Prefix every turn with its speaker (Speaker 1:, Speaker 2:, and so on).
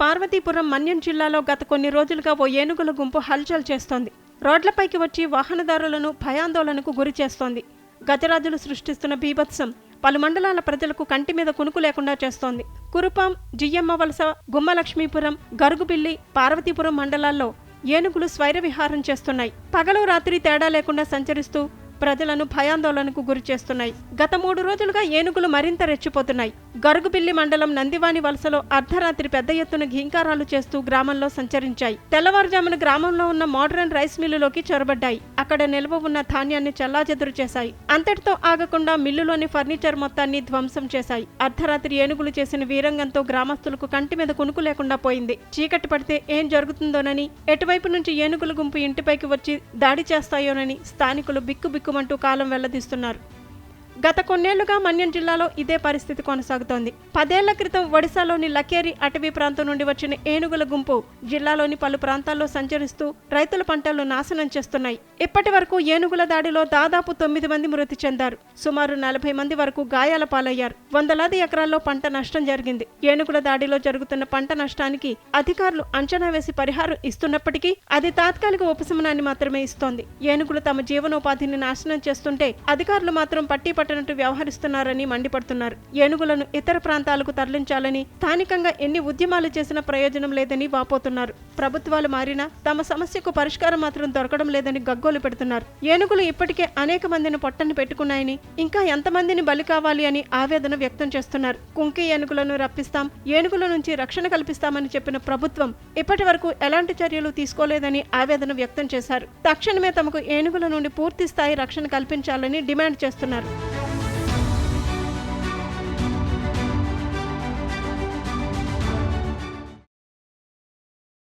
Speaker 1: పార్వతీపురం మన్యం జిల్లాలో గత కొన్ని రోజులుగా ఓ ఏనుగుల గుంపు హల్చల్ చేస్తోంది. రోడ్లపైకి వచ్చి వాహనదారులను భయాందోళనకు గురి చేస్తోంది. గజరాజులు సృష్టిస్తున్న బీభత్సం పలు మండలాల ప్రజలకు కంటి మీద కునుకు లేకుండా చేస్తోంది. కురుపాం జియ్యమ్మ వలస గుమ్మలక్ష్మీపురం గరుగుబిల్లి పార్వతీపురం మండలాల్లో ఏనుగులు స్వైర విహారం చేస్తున్నాయి. పగలు రాత్రి తేడా లేకుండా సంచరిస్తూ ప్రజలను భయాందోళనకు గురి చేస్తున్నాయి. గత మూడు రోజులుగా ఏనుగులు మరింత రెచ్చిపోతున్నాయి. గరుగుబిల్లి మండలం నందివాని వలసలో అర్ధరాత్రి పెద్ద ఎత్తున ఘీంకారాలు చేస్తూ గ్రామంలో సంచరించాయి. తెల్లవారుజామున గ్రామంలో ఉన్న మోడర్న్ రైస్ మిల్లులోకి చొరబడ్డాయి. అక్కడ నిల్వ ఉన్న ధాన్యాన్ని చల్లాచెదురు చేశాయి. అంతటితో ఆగకుండా మిల్లులోని ఫర్నిచర్ మొత్తాన్ని ధ్వంసం చేశాయి. అర్ధరాత్రి ఏనుగులు చేసిన వీరంగంతో గ్రామస్తులకు కంటి మీద కునుకు లేకుండా పోయింది. చీకటి పడితే ఏం జరుగుతుందోనని ఎటువైపు నుంచి ఏనుగుల గుంపు ఇంటిపైకి వచ్చి దాడి చేస్తాయోనని స్థానికులు బిక్కుబిక్కుమంటూ కాలం వెల్లదీస్తున్నారు గత కొన్నేళ్ళుగా మన్యం జిల్లాలో ఇదే పరిస్థితి కొనసాగుతోంది. పదేళ్ళ క్రితం ఒడిశాలోని లకేరి అటవీ ప్రాంతం నుండి వచ్చిన ఏనుగుల గుంపు జిల్లాలోని పలు ప్రాంతాల్లో సంచరిస్తూ రైతుల పంటలను నాశనం చేస్తున్నాయి. ఇప్పటి వరకు ఏనుగుల దాడిలో దాదాపు తొమ్మిది మంది మృతి చెందారు. సుమారు నలభై మంది వరకు గాయాల పాలయ్యారు. వందలాది ఎకరాల్లో పంట నష్టం జరిగింది. ఏనుగుల దాడిలో జరుగుతున్న పంట నష్టానికి అధికారులు అంచనా వేసి పరిహారం ఇస్తున్నప్పటికీ అది తాత్కాలిక ఉపశమనాన్ని మాత్రమే ఇస్తోంది. ఏనుగులు తమ జీవనోపాధిని నాశనం చేస్తుంటే అధికారులు మాత్రం పట్టి పట్టనట్టు వ్యవహరిస్తున్నారని మండిపడుతున్నారు. ఏనుగులను ఇతర ప్రాంతాలకు తరలించాలని స్థానికంగా ఎన్ని ఉద్యమాలు చేసినా ప్రయోజనం లేదని వాపోతున్నారు. ప్రభుత్వాలు మారినా తమ సమస్యకు పరిష్కారం మాత్రం దొరకడం లేదని గగ్గోలు పెడుతున్నారు. ఏనుగులు ఇప్పటికే అనేక మందిని పొట్టను పెట్టుకున్నాయని ఇంకా ఎంతమందిని బలి కావాలి అని ఆవేదన వ్యక్తం చేస్తున్నారు. కుంకి ఏనుగులను రప్పిస్తాం ఏనుగుల నుంచి రక్షణ కల్పిస్తామని చెప్పిన ప్రభుత్వం ఇప్పటి వరకు ఎలాంటి చర్యలు తీసుకోలేదని ఆవేదన వ్యక్తం చేశారు. తక్షణమే తమకు ఏనుగుల నుండి పూర్తి స్థాయి రక్షణ కల్పించాలని డిమాండ్ చేస్తున్నారు.